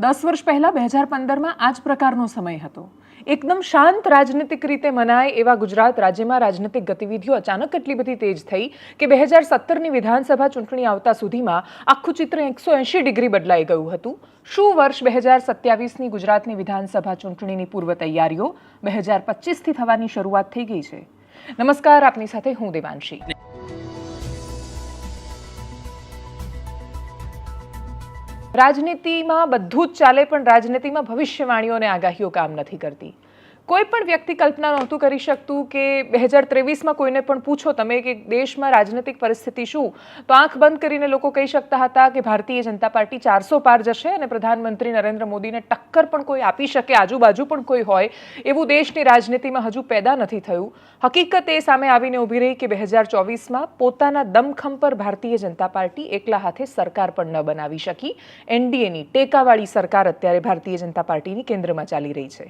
દસ વર્ષ પહેલાં બે હજાર પંદરમાં આ જ પ્રકારનો સમય હતો. એકદમ શાંત રાજનીતિક રીતે મનાય એવા ગુજરાત રાજ્યમાં રાજનીતિક ગતિવિધિઓ અચાનક એટલી બધી તેજ થઈ કે બે હજાર સત્તરની વિધાનસભા ચૂંટણી આવતા સુધીમાં આખું ચિત્ર એકસો એંશી ડિગ્રી બદલાઈ ગયું હતું. શું વર્ષ બે હજાર સત્યાવીસની ગુજરાતની વિધાનસભા ચૂંટણીની પૂર્વ તૈયારીઓ બે હજાર પચીસથી થવાની શરૂઆત થઈ ગઈ છે? નમસ્કાર, આપની સાથે હું દેવાંશી. રાજનીતિમાં બધું જ ચાલે પણ રાજનીતિમાં ભવિષ્યવાણીઓને આગાહીઓ કામ નથી કરતી. કોઈ પણ વ્યક્તિ કલ્પના નહોતું કરી શકતું કે બે હજાર ત્રેવીસમાં કોઈને પણ પૂછો તમે કે દેશમાં રાજનૈતિક પરિસ્થિતિ શું? તો આંખ બંધ કરીને લોકો કહી શકતા હતા કે ભારતીય જનતા પાર્ટી ચારસો પાર જશે અને પ્રધાનમંત્રી નરેન્દ્ર મોદીને ટક્કર પણ કોઈ આપી શકે, આજુબાજુ પણ કોઈ હોય, એવું દેશની રાજનીતિમાં હજુ પેદા નથી થયું. હકીકત એ સામે આવીને ઊભી રહી કે બે હજાર ચોવીસમાં પોતાના દમખમ પર ભારતીય જનતા પાર્ટી એકલા હાથે સરકાર પણ ન બનાવી શકી. એનડીએની ટેકાવાળી સરકાર અત્યારે ભારતીય જનતા પાર્ટીની કેન્દ્રમાં ચાલી રહી છે.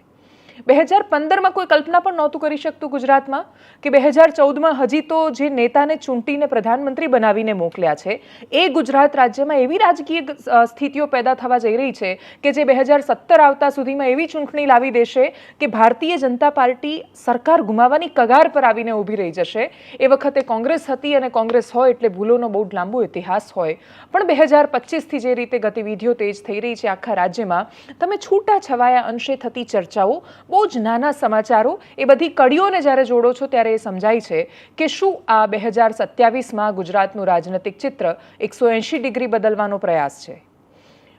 બે હજાર પંદરમાં કોઈ કલ્પના પણ નહોતું કરી શકતું ગુજરાતમાં કે બે હજાર ચૌદમાં હજી તો જે નેતાને ચૂંટીને પ્રધાનમંત્રી બનાવીને મોકલ્યા છે, એ ગુજરાત રાજ્યમાં એવી રાજકીય સ્થિતિઓ પેદા થવા જઈ રહી છે કે જે બે હજાર સત્તર આવતા સુધીમાં એવી ચૂંટણી લાવી દેશે કે ભારતીય જનતા પાર્ટી સરકાર ગુમાવવાની કગાર પર આવીને ઊભી રહી જશે. એ વખતે કોંગ્રેસ હતી અને કોંગ્રેસ હોય એટલે ભૂલોનો બહુ લાંબો ઇતિહાસ હોય. પણ બે હજાર પચીસથી જે રીતે ગતિવિધિઓ તેજ થઈ રહી છે આખા રાજ્યમાં, તમે છૂટા છવાયા અંશે થતી ચર્ચાઓ બહુ જ નાના સમાચારો એ બધી કડીઓને જ્યારે જોડો છો ત્યારે એ સમજાય છે કે શું આ બે હજાર સત્યાવીસમાં ગુજરાતનું રાજનૈતિક ચિત્ર એકસો એંશી ડિગ્રી બદલવાનો પ્રયાસ છે.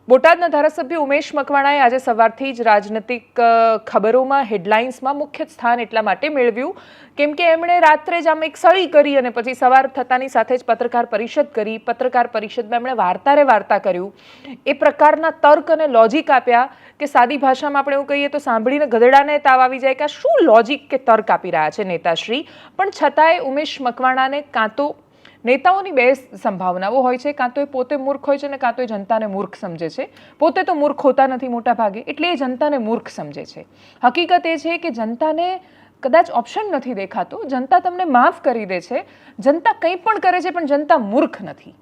બોટાદના ધારાસભ્ય ઉમેશ મકવાણાએ આજે સવારથી જ રાજનૈતિક ખબરોમાં, હેડલાઇન્સમાં મુખ્ય સ્થાન એટલા માટે મેળવ્યું. કેમ કે એમણે રાત્રે જ આમ એક સળી કરી અને પછી સવાર થતાની સાથે જ પત્રકાર પરિષદ કરી. પત્રકાર પરિષદમાં એમણે વાર્તારે વાર્તા કર્યું. એ પ્રકારના તર્ક અને લોજિક આપ્યા કે સાદી ભાષામાં આપણે એવું કહીએ તો સાંભળીને ગધેડાને તાવ આવી જાય કે શું લોજિક કે તર્ક આપી રહ્યા છે નેતાશ્રી? પણ છતાંય ઉમેશ મકવાણાને કાં તો નેતાઓની બે સંભાવનાઓ હોય છે. કાં તો એ પોતે મૂર્ખ હોય છે ને કાં તો એ જનતાને મૂર્ખ સમજે છે. પોતે તો મૂર્ખ હોતા નથી મોટા ભાગે, એટલે એ જનતાને મૂર્ખ સમજે છે. હકીકત એ છે કે જનતાને કદાચ ઓપ્શન નથી દેખાતો. જનતા તમને માફ કરી દે છે. જનતા કંઈ પણ કરે છે, પણ જનતા મૂર્ખ નથી.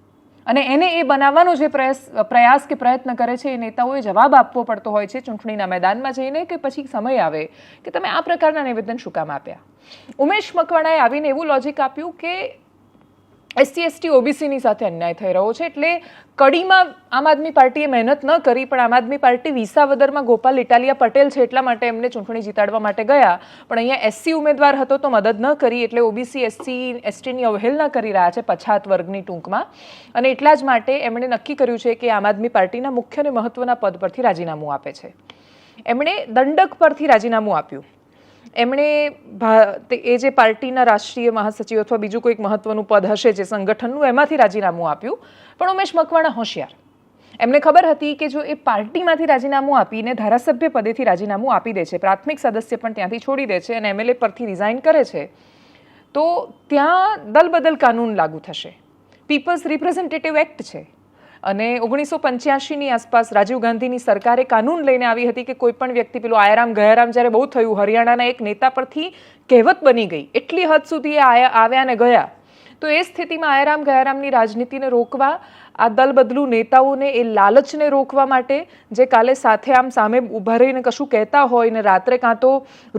અને એને એ બનાવવાનો જે પ્રયાસ પ્રયાસ કે પ્રયત્ન કરે છે, એ નેતાઓએ જવાબ આપવો પડતો હોય છે ચૂંટણીના મેદાનમાં જઈને કે પછી સમય આવે કે તમે આ પ્રકારના નિવેદન શું કામ આપ્યા? ઉમેશ મકવાણાએ આવીને એવું લોજિક આપ્યું કે એસસી, એસટી, ઓબીસીની સાથે અન્યાય થઈ રહ્યો છે. એટલે કડીમાં આમ આદમી પાર્ટીએ મહેનત ન કરી, પણ આમ આદમી પાર્ટી વિસાવદરમાં ગોપાલ ઇટાલિયા પટેલ છે એટલા માટે એમને ચૂંટણી જીતાડવા માટે ગયા. પણ અહીંયા એસસી ઉમેદવાર હતો તો મદદ ન કરી, એટલે ઓબીસી, એસસી, એસટીની અવહેલના કરી રહ્યા છે પછાત વર્ગની ટૂંકમાં. અને એટલા જ માટે એમણે નક્કી કર્યું છે કે આમ આદમી પાર્ટીના મુખ્ય અને મહત્વના પદ પરથી રાજીનામું આપે છે. એમણે દંડક પરથી રાજીનામું આપ્યું. એમણે એ જે પાર્ટીના રાષ્ટ્રીય મહાસચિવ અથવા બીજું કોઈક મહત્વનું પદ હશે જે સંગઠનનું, એમાંથી રાજીનામું આપ્યું. પણ ઉમેશ મકવાણા હોશિયાર. એમને ખબર હતી કે જો એ પાર્ટીમાંથી રાજીનામું આપીને ધારાસભ્ય પદેથી રાજીનામું આપી દે છે, પ્રાથમિક સદસ્ય પણ ત્યાંથી છોડી દે છે અને એમએલએ પરથી રિઝાઇન કરે છે, તો ત્યાં દલબદલ કાનૂન લાગુ થશે. પીપલ્સ રિપ્રેઝેન્ટેટિવ એક્ટ છે. અને ઓગણીસો પંચ્યાસીની આસપાસ રાજીવ ગાંધીની સરકારે કાનૂન લઈને આવી હતી કે કોઈ પણ વ્યક્તિ, પેલું આયારામ, ગયારામ જ્યારે બહુ થયું, હરિયાણાના એક નેતા પરથી કહેવત બની ગઈ, એટલી હદ સુધી એ આવ્યા ને ગયા. તો એ સ્થિતિમાં આયારામ, ગયારામની રાજનીતિને રોકવા આ દલબદલુ નેતાઓને એ લાલચને રોકવા માટે જે કાલે સાથે આમ સામે ઊભા રહીને કશું કહેતા હોય ને રાત્રે કાં તો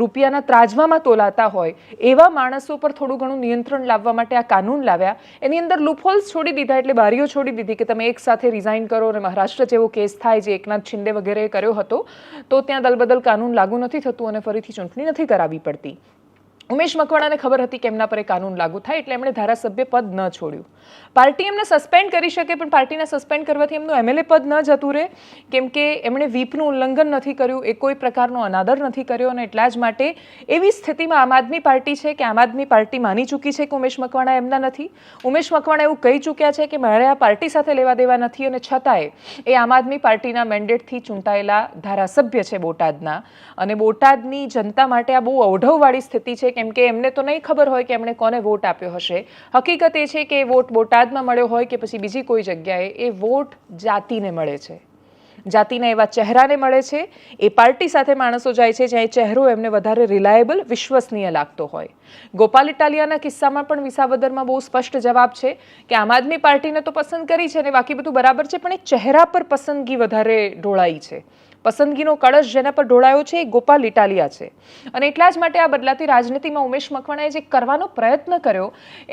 રૂપિયાના ત્રાજવામાં તોલાતા હોય, એવા માણસો પર થોડું ઘણું નિયંત્રણ લાવવા માટે આ કાનૂન લાવ્યા. એની અંદર લૂપહોલ્સ છોડી દીધા એટલે બારીઓ છોડી દીધી કે તમે એક સાથે રિઝાઇન કરો અને મહારાષ્ટ્ર જેવો કેસ થાય જે એકનાથ શિંદે વગેરે કર્યો હતો, તો ત્યાં દલબદલ કાનૂન લાગુ નથી થતું અને ફરીથી ચૂંટણી નથી કરાવવી પડતી. ઉમેશ મકવાણાને ખબર હતી કે એમના પર એ કાનૂન લાગુ થાય એટલે એમણે ધારાસભ્ય પદ ન છોડ્યું. પાર્ટી એમને સસ્પેન્ડ કરી શકે, પણ પાર્ટીને સસ્પેન્ડ કરવાથી એમનું એમએલએ પદ ન જતું રહે. કેમ કે એમણે વીપનું ઉલ્લંઘન નથી કર્યું, એ કોઈ પ્રકારનો અનાદર નથી કર્યો અને એટલા જ માટે એવી સ્થિતિમાં આમ આદમી પાર્ટી છે કે આમ આદમી પાર્ટી માની ચૂકી છે કે ઉમેશ મકવાણા એમના નથી. ઉમેશ મકવાણા એવું કહી ચૂક્યા છે કે મારે આ પાર્ટી સાથે લેવા દેવા નથી અને છતાંય એ આમ આદમી પાર્ટીના મેન્ડેટથી ચૂંટાયેલા ધારાસભ્ય છે બોટાદના. અને બોટાદની જનતા માટે આ બહુ અવઢવવાળી સ્થિતિ છે કેમ કે એમને તો નહીં ખબર હોય કે એમણે કોને વોટ આપ્યો હશે. હકીકત એ છે કે એ વોટ બોટાદમાં મળ્યો હોય કે પછી બીજી કોઈ જગ્યાએ, એ વોટ જાતિને મળે છે. જાતિના એવા ચહેરાને મળે છે. એ પાર્ટી સાથે માણસો જાય છે જ્યાં એ ચહેરો એમને વધારે રિલાયેબલ વિશ્વસનીય લાગતો હોય. ગોપાલ ઇટાલિયાના કિસ્સામાં પણ વિસાવદરમાં બહુ સ્પષ્ટ જવાબ છે કે આમ આદમી પાર્ટીને તો પસંદ કરી છે ને બાકી બધું બરાબર છે, પણ એ ચહેરા પર પસંદગી વધારે ઢોળાઈ છે. પસંદગીનો કળશ જેના પર ઢોળાયો છે એ ગોપાલ ઇટાલિયા છે. અને એટલા જ માટે આ બદલાતી રાજનીતિમાં ઉમેશ મકવાણાએ જે કરવાનો પ્રયત્ન કર્યો,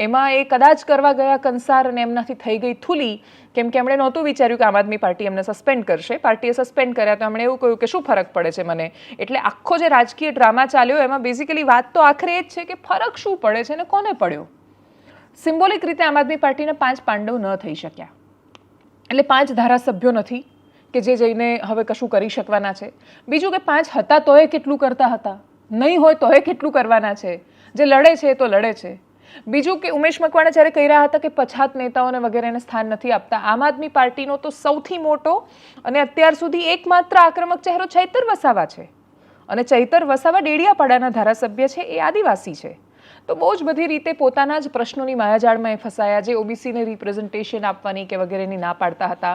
એમાં એ કદાચ કરવા ગયા કંસાર અને એમનાથી થઈ ગઈ થૂલી, કેમ કે એમણે નહોતું વિચાર્યું કે આમ આદમી પાર્ટી એમને સસ્પેન્ડ કરશે. પાર્ટીએ સસ્પેન્ડ કર્યા તો એમણે એવું કહ્યું કે શું ફરક પડે છે મને? એટલે આખો જે રાજકીય ડ્રામા ચાલ્યો, એમાં બેઝિકલી વાત તો આખરે એ જ છે કે ફરક શું પડે છે અને કોને પડ્યો? સિમ્બોલિક રીતે આમ આદમી પાર્ટીના પાંચ પાંડવ ન થઈ શક્યા. એટલે પાંચ ધારાસભ્યો નથી કે જે જઈને હવે કશું કરી શકવાના છે. બીજું કે પાંચ હતા તોય કેટલું કરતા હતા. નહીં હોય તોય કેટલું કરવાના છે. જે લડે છે તો લડે છે. બીજું કે ઉમેશ મકવાણા જ્યારે કહી રહ્યા હતા કે પછાત નેતાઓને વગેરેને સ્થાન નથી આપતા, આમ આદમી પાર્ટીનો તો સૌથી મોટો અને અત્યાર સુધી એકમાત્ર આક્રમક ચહેરો ચૈતર વસાવા છે. અને ચૈતર વસાવા ડેડિયાપાડાના ધારાસભ્ય છે એ આદિવાસી છે. તો બહુ જ બધી રીતે પોતાના જ પ્રશ્નોની માયાજાળમાં એ ફસાયા જે ઓબીસીને રિપ્રેઝન્ટેશન આપવાની કે વગેરેની ના પાડતા હતા.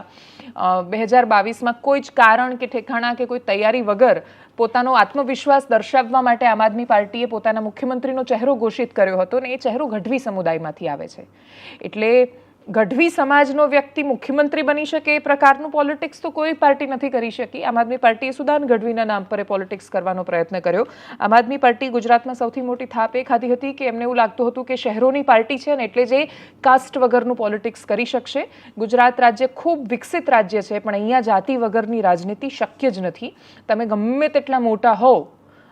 બે હજાર બાવીસમાં કોઈ જ કારણ કે ઠેકાણા કે કોઈ તૈયારી વગર પોતાનો આત્મવિશ્વાસ દર્શાવવા માટે આમ આદમી પાર્ટીએ પોતાના મુખ્યમંત્રીનો ચહેરો ઘોષિત કર્યો હતો ને એ ચહેરો ગઢવી સમુદાયમાંથી આવે છે. એટલે ગઢવી સમાજનો વ્યક્તિ મુખ્યમંત્રી બની શકે એ પ્રકારનું પોલિટિક્સ તો કોઈ પાર્ટી નથી કરી શકી. આમ આદમી પાર્ટીએ સુદાન ગઢવીના નામ પર પોલિટિક્સ કરવાનો પ્રયત્ન કર્યો. આમ આદમી પાર્ટી ગુજરાતમાં સૌથી મોટી થાપ એ ખાધી હતી કે એમને એવું લાગતું હતું કે શહેરોની પાર્ટી છે ને એટલે જે કાસ્ટ વગરનું પોલિટિક્સ કરી શકશે. ગુજરાત રાજ્ય ખૂબ વિકસિત રાજ્ય છે, પણ અહીંયા જાતિ વગરની રાજનીતિ શક્ય જ નથી. તમે ગમે તેટલા મોટા હો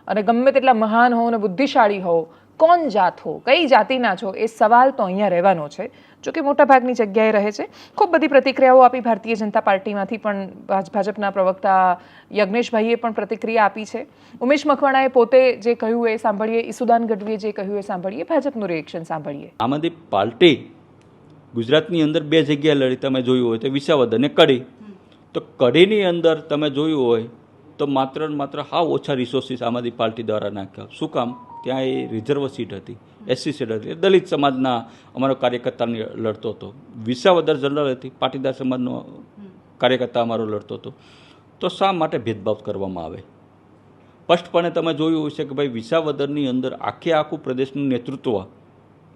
અને ગમે તેટલા મહાન હોવ અને બુદ્ધિશાળી હોવ, કોણ જાત હો કઈ જાતિના છો, એ સવાલ તો અહીંયા રહેવાનો છે. જો કે મોટાભાગની જગ્યાએ રહે છે. ખૂબ બધી પ્રતિક્રિયાઓ આપી ભારતીય જનતા પાર્ટીમાંથી પણ ભાજપના પ્રવક્તા યજ્ઞેશભાઈએ પણ પ્રતિક્રિયા આપી છે. ઉમેશ મકવાણાએ પોતે જે કહ્યું એ સાંભળીએ, ઈસુદાન ગઢવીએ જે કહ્યું એ સાંભળીએ, ભાજપનું રિએક્શન સાંભળીએ. આમ પાર્ટી ગુજરાતની અંદર બે જગ્યાએ લડી, તમે જોયું હોય તો વિસાવદ અને કડી. તો કડીની અંદર તમે જોયું હોય તો માત્ર માત્ર હાવ ઓછા રિસોર્સિસ આમ આદમી પાર્ટી દ્વારા નાખ્યા. શું કામ? ત્યાં એ રિઝર્વ સીટ હતી એસસી સીટ હતી. દલિત સમાજના અમારો કાર્યકર્તાને લડતો હતો. વિસાવદર જનરલ હતી, પાટીદાર સમાજનો કાર્યકર્તા અમારો લડતો હતો. તો શા માટે ભેદભાવ કરવામાં આવે? સ્પષ્ટપણે તમે જોયું હશે કે ભાઈ વિસાવદરની અંદર આખે આખું પ્રદેશનું નેતૃત્વ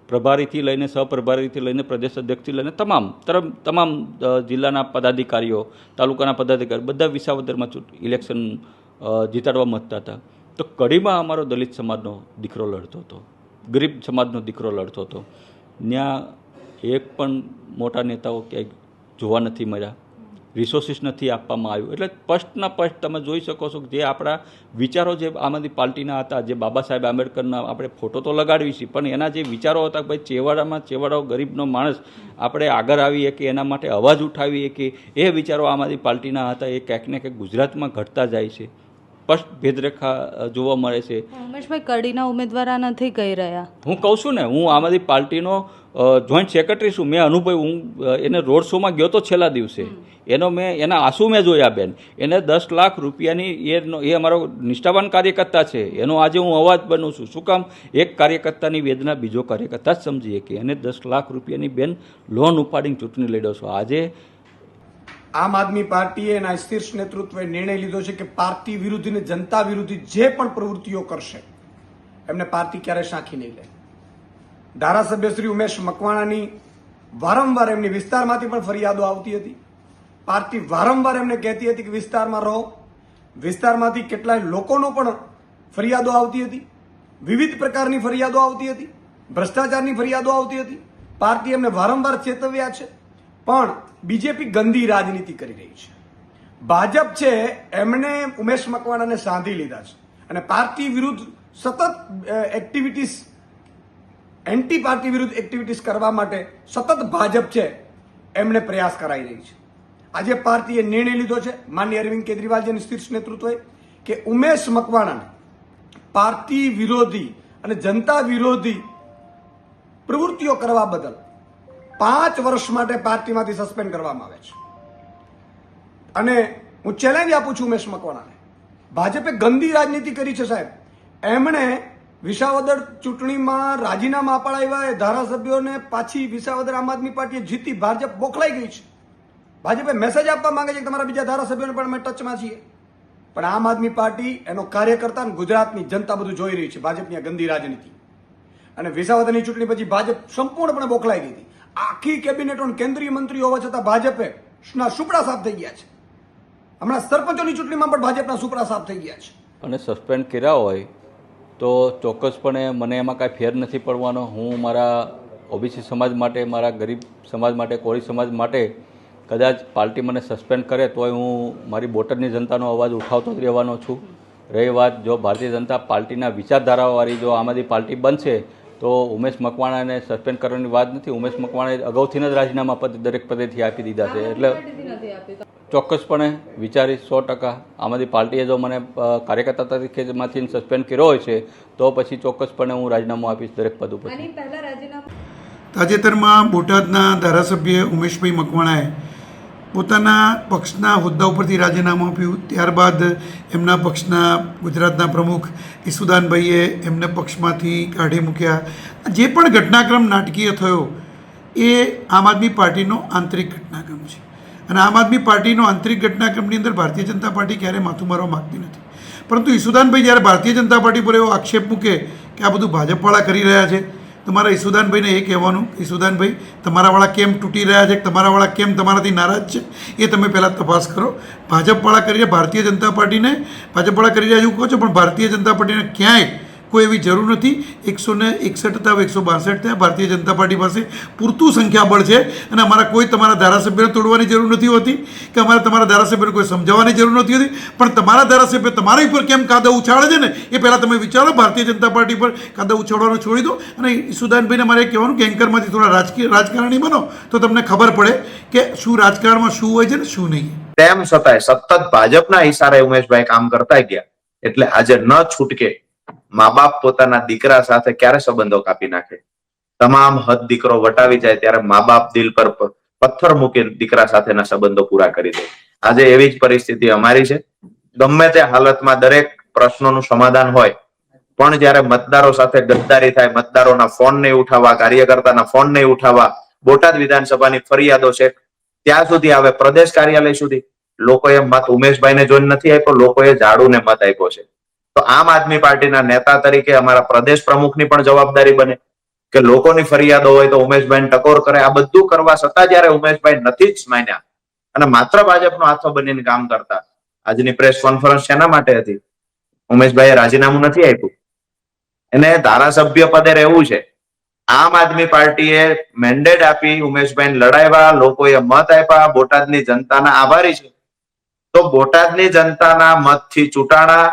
પ્રભારીથી લઈને સહપ્રભારીથી લઈને પ્રદેશ અધ્યક્ષથી લઈને તમામ તરફ તમામ જિલ્લાના પદાધિકારીઓ, તાલુકાના પદાધિકારીઓ બધા વિસાવદરમાં ઇલેક્શન જીતાડવા મતતા હતા. તો કડીમાં અમારો દલિત સમાજનો દીકરો લડતો હતો. ગરીબ સમાજનો દીકરો લડતો હતો. ત્યાં એક પણ મોટા નેતાઓ ક્યાંય જોવા નથી મળ્યા. રિસોર્સિસ નથી આપવામાં આવ્યું. એટલે સ્પષ્ટના સ્પષ્ટ તમે જોઈ શકો છો કે જે આપણા વિચારો જે આમ આદમી પાર્ટીના હતા, જે બાબા સાહેબ આંબેડકરના આપણે ફોટો તો લગાડવી છીએ પણ એના જે વિચારો હતા ભાઈ ચેવાડામાં ચેવાડો ગરીબનો માણસ, આપણે આગળ આવીએ કે એના માટે અવાજ ઉઠાવીએ કે એ વિચારો આમ આદમી પાર્ટીના હતા, એ ક્યાંક ને ક્યાંક ગુજરાતમાં ઘટતા જાય છે. સ્પષ્ટ ભેદરેખા જોવા મળે છે. ઉમેશભાઈ કડીના ઉમેદવાર નથી કહી રહ્યા. હું કહું છું ને હું આમ આદમી પાર્ટીનો જોઈન્ટ સેક્રેટરી છું. મેં અનુભવ હું એને રોડ શોમાં ગયો તો છેલ્લા દિવસે. એનો મેં એના આંસુ મેં જોયા બેન. એને દસ લાખ રૂપિયાની એનો એ અમારો નિષ્ઠાવાન કાર્યકર્તા છે. એનો આજે હું અવાજ બનું છું. શું કામ? એક કાર્યકર્તાની વેદના બીજો કાર્યકર્તા જ સમજીએ કે એને દસ લાખ રૂપિયાની બેન લોન ઉપાડીને ચૂંટણી લડ્યો છો. આજે આમ આદમી પાર્ટીએ એના શીર્ષ નેતૃત્વે નિર્ણય લીધો છે કે પાર્ટી વિરુદ્ધ ને જનતા વિરુદ્ધ જે પણ પ્રવૃત્તિઓ કરશે, એમને પાર્ટી ક્યારેય સાંખી નહીં લે. ધારાસભ્ય શ્રી ઉમેશ મકવાણાની વારંવાર એમની વિસ્તારમાંથી પણ ફરિયાદો આવતી હતી. પાર્ટી વારંવાર એમને કહેતી હતી કે વિસ્તારમાં રહો. વિસ્તારમાંથી કેટલાય લોકોનો પણ ફરિયાદો આવતી હતી. વિવિધ પ્રકારની ફરિયાદો આવતી હતી. ભ્રષ્ટાચારની ફરિયાદો આવતી હતી. પાર્ટી એમને વારંવાર ચેતવ્યા છે. પણ બીજેપી ગંદી રાજનીતિ કરી રહી છે. ભાજપ છે, એમણે ઉમેશ મકવાણાને સાંધી લીધા છે. અને પાર્ટી વિરુદ્ધ સતત એક્ટિવિટીઝ એન્ટી પાર્ટી વિરુદ્ધ એક્ટિવિટીઝ કરવા માટે સતત ભાજપ છે, એમણે પ્રયાસ કરાઈ રહી છે. આજે પાર્ટીએ નિર્ણય લીધો છે, માન્ય અરવિંદ કેજરીવાલજીની શીર્ષ નેતૃત્વએ, કે ઉમેશ મકવાણાને પાર્ટી વિરોધી અને જનતા વિરોધી પ્રવૃત્તિઓ કરવા બદલ પાંચ વર્ષ માટે પાર્ટીમાંથી સસ્પેન્ડ કરવામાં આવે છે. અને હું ચેલેન્જ આપું છું ઉમેશ મકવાણાને. ભાજપે ગંદી રાજનીતિ કરી છે સાહેબ. એમણે વિસાવદર ચૂંટણીમાં રાજીનામા અપાડાવ્યા એ ધારાસભ્યોને પાછી વિસાવદર આમ આદમી પાર્ટીએ જીતી ભાજપ બોખલાઈ ગઈ છે. ભાજપે મેસેજ આપવા માંગે છે કે તમારા બીજા ધારાસભ્યોને પણ અમે ટચમાં છીએ. પણ આમ આદમી પાર્ટી એનો કાર્યકર્તા ગુજરાતની જનતા બધું જોઈ રહી છે. ભાજપની આ ગંદી રાજનીતિ. અને વિસાવદરની ચૂંટણી પછી ભાજપ સંપૂર્ણપણે બોખલાઈ ગઈ હતી. આખી કેબિનેટ અને કેન્દ્રીય મંત્રી હોવા છતાં ભાજપે ના સુપડા સાફ થઈ ગયા છે. હમણાં સરપંચોની ચૂંટણીમાં પણ ભાજપના સુપડા સાફ થઈ ગયા છે. અને સસ્પેન્ડ કર્યા હોય તો ચોક્કસપણે મને એમાં કાંઈ ફેર નથી પડવાનો. હું મારા ઓબીસી સમાજ માટે, મારા ગરીબ સમાજ માટે, કોળી સમાજ માટે કદાચ પાર્ટી મને સસ્પેન્ડ કરે તોય હું મારી બોટરની જનતાનો અવાજ ઉઠાવતો જ રહેવાનો છું. રહી વાત, જો ભારતીય જનતા પાર્ટીના વિચારધારાવાળી, જો આમ આદમી પાર્ટી બનશે તો ઉમેશ મકવાણાને સસ્પેન્ડ કરવાની વાત નથી. ઉમેશ મકવાણાએ અગાઉથી જ રાજીનામા પદ દરેક પદેથી આપી દીધા છે. એટલે ચોક્કસપણે વિચારીશ સો ટકા આમ આદમી પાર્ટીએ જો મને કાર્યકર્તા તરીકેમાંથી સસ્પેન્ડ કર્યો હોય છે તો પછી ચોક્કસપણે હું રાજીનામું આપીશ દરેક પદ ઉપર તાજેતરમાં બોટાદના ધારાસભ્ય ઉમેશભાઈ મકવાણાએ પોતાના પક્ષના હોદ્દા ઉપરથી રાજીનામું આપ્યું. ત્યારબાદ એમના પક્ષના ગુજરાતના પ્રમુખ ઈસુદાનભાઈએ એમને પક્ષમાંથી કાઢી મૂક્યા. જે પણ ઘટનાક્રમ નાટકીય થયો, એ આમ આદમી પાર્ટીનો આંતરિક ઘટનાક્રમ છે. અને આમ આદમી પાર્ટીનો આંતરિક ઘટનાક્રમની અંદર ભારતીય જનતા પાર્ટી ક્યારેય માથું મારવા માગતી નથી. પરંતુ ઈસુદાનભાઈ જ્યારે ભારતીય જનતા પાર્ટી પર એવો આક્ષેપ મૂકે કે આ બધું ભાજપવાળા કરી રહ્યા છે તમારા ઈસુદાનભાઈને એ કહેવાનું ઈસુદાનભાઈ, તમારાવાળા કેમ તૂટી રહ્યા છે? તમારાવાળા કેમ તમારાથી નારાજ છે? એ તમે પહેલાં તપાસ કરો. ભાજપવાળા કરી રહ્યા ભારતીય જનતા પાર્ટીને? ભાજપવાળા કરી રહ્યા એવું કહો છો, પણ ભારતીય જનતા પાર્ટીને ક્યાંય કોઈ એવી જરૂર નથી. એકસો ને એકસઠ હતા એકસો બાસઠ થયા. ભારતીય જનતા પાર્ટી પાસે પૂરતું સંખ્યાબળ છે અને અમારા કોઈ તમારા ધારાસભ્યને તોડવાની જરૂર નથી હોતી કે અમારે તમારા ધારાસભ્યને કોઈ સમજાવવાની જરૂર નથી હોતી. પણ તમારા ધારાસભ્ય તમારા ઉપર કેમ કાદવ ઉછાળે છે ને? એ પહેલાં તમે વિચારો, ભારતીય જનતા પાર્ટી પર કાદવ ઉછાળવાનું છોડી દો. અને ઈસુદાનભાઈને મારે કહેવાનું કે એન્કરમાંથી થોડા રાજકીય, રાજકારણી બનો તો તમને ખબર પડે કે શું રાજકારણમાં શું હોય છે ને શું નહીં. તેમ છતાંય સતત ભાજપના ઈશારે ઉમેશભાઈ કામ કરતા ગયા. એટલે આજે ન છૂટકે મા બાપ પોતાના દીકરા સાથે ક્યારે સંબંધો કાપી નાખે? તમામ હદ દીકરો વટાવી જાય ત્યારે મા બાપ દિલ પર પથ્થર મૂકીને દીકરા સાથેના સંબંધો પૂરા કરી દે. આજે એવી જ પરિસ્થિતિ અમારી છે. ગમે તે હાલતમાં દરેક પ્રશ્નોનું સમાધાન હોય, પણ જ્યારે મતદારો સાથે ગદ્દારી થાય, મતદારોના ફોન નહીં ઉઠાવવા, કાર્યકર્તાના ફોન નહીં ઉઠાવવા, બોટાદ વિધાનસભાની ફરિયાદો છે, ત્યાં સુધી આવે પ્રદેશ કાર્યાલય સુધી લોકોએ મત ઉમેશભાઈને જોઈને નથી આપ્યો, લોકોએ ઝાડુને મત આપ્યો છે. તો આમ આદમી પાર્ટીના નેતા તરીકે અમારા પ્રદેશ પ્રમુખની પણ જવાબદારી બને. કે લોકોની ફરિયાદો હોય તો ઉમેશભાઈ ટકોર કરે. આ બધું કરવા છતાં જયારે ઉમેશભાઈ નથી જ માન્યા, અને માત્ર ભાજપનો હાથો બનીને કામ કરતા, આજની પ્રેસ કોન્ફરન્સ શેના માટે હતી? ઉમેશભાઈએ રાજીનામું નથી આપ્યું. એને ધારાસભ્ય પદે રહેવું છે. આમ આદમી પાર્ટીએ મેન્ડેટ આપી ઉમેશભાઈ લડાવ્યા, લોકોએ મત આપ્યા. બોટાદની જનતાના આભારી છે. તો બોટાદની જનતાના મતથી ચૂંટાણા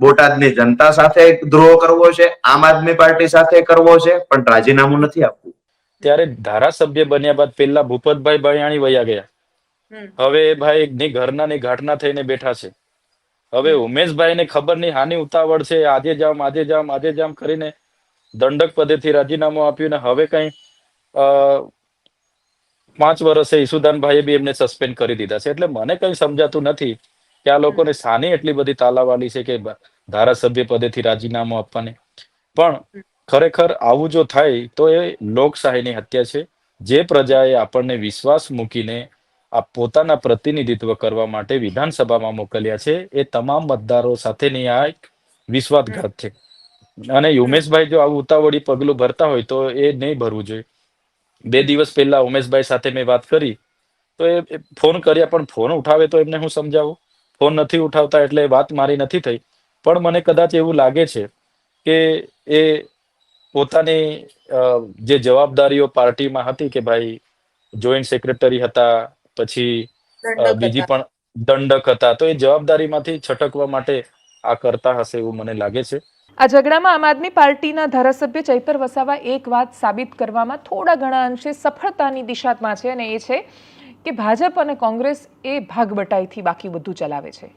બોટાદની જનતા સાથે દ્રોહ કરવો છે આમ આદમી પાર્ટી સાથે કરવો છે પણ રાજીનામું નથી આપવું. ત્યારે ધારાસભ્ય બન્યા બાદ પેલા ભૂપતભાઈ બયાણી વયા ગયા. હવે એ ભાઈ ની ઘરના ની ઘાટના થઈને બેઠા છે. હવે ઉમેશભાઈને ખબર નહીં હાની ઉતાવળ છે આજે જામ આજે જામ આજે જામ કરીને દંડક પદેથી રાજીનામું આપ્યું ને હવે કઈ અ, પાંચ વર્ષે ઈસુદાનભાઈએ બી એમને સસ્પેન્ડ કરી દીધા છે. એટલે મને કઈ સમજાતું નથી કે આ લોકોને સાની એટલી બધી તાલાવાલી છે કે ધારાસભ્ય પદેથી રાજીનામું આપવાને. પણ ખરેખર આવું જો થાય, તો એ લોકશાહીની હત્યા છે. જે પ્રજાએ આપણને વિશ્વાસ મૂકીને આ પોતાના પ્રતિનિધિત્વ કરવા માટે વિધાનસભામાં મોકલ્યા છે, એ તમામ મતદારો સાથેની આ એક વિશ્વાસઘાત છે. અને ઉમેશભાઈ જો આવું ઉતાવળી પગલું ભરતા હોય, તો એ નહીં ભરવું જોઈએ. બે દિવસ પહેલા ઉમેશભાઈ સાથે મેં વાત કરી, તો એ ફોન કર્યા, પણ ફોન ઉઠાવે તો એમને હું સમજાવું? ફોન નથી ઉઠાવતા એટલે વાત મારી નથી થઈ. પણ મને કદાચ એવું લાગે છે કે એ પોતાની જે જવાબદારીઓ પાર્ટીમાં હતી કે ભાઈ જોઈન્ટ સેક્રેટરી હતા પછી બીજી પણ દંડક હતા તો એ જવાબદારીમાંથી છટકવા માટે આ કરતા હશે એવું મને લાગે છે. આ ઝઘડામાં આમ આદમી પાર્ટીના ધારાસભ્ય ચૈતર વસાવા એક વાત સાબિત કરવામાં થોડા ઘણા અંશે સફળતાની દિશામાં છે અને એ છે કે ભાજપ અને કોંગ્રેસ એ ભાગબટાઈથી બાકી બધું ચલાવે છે.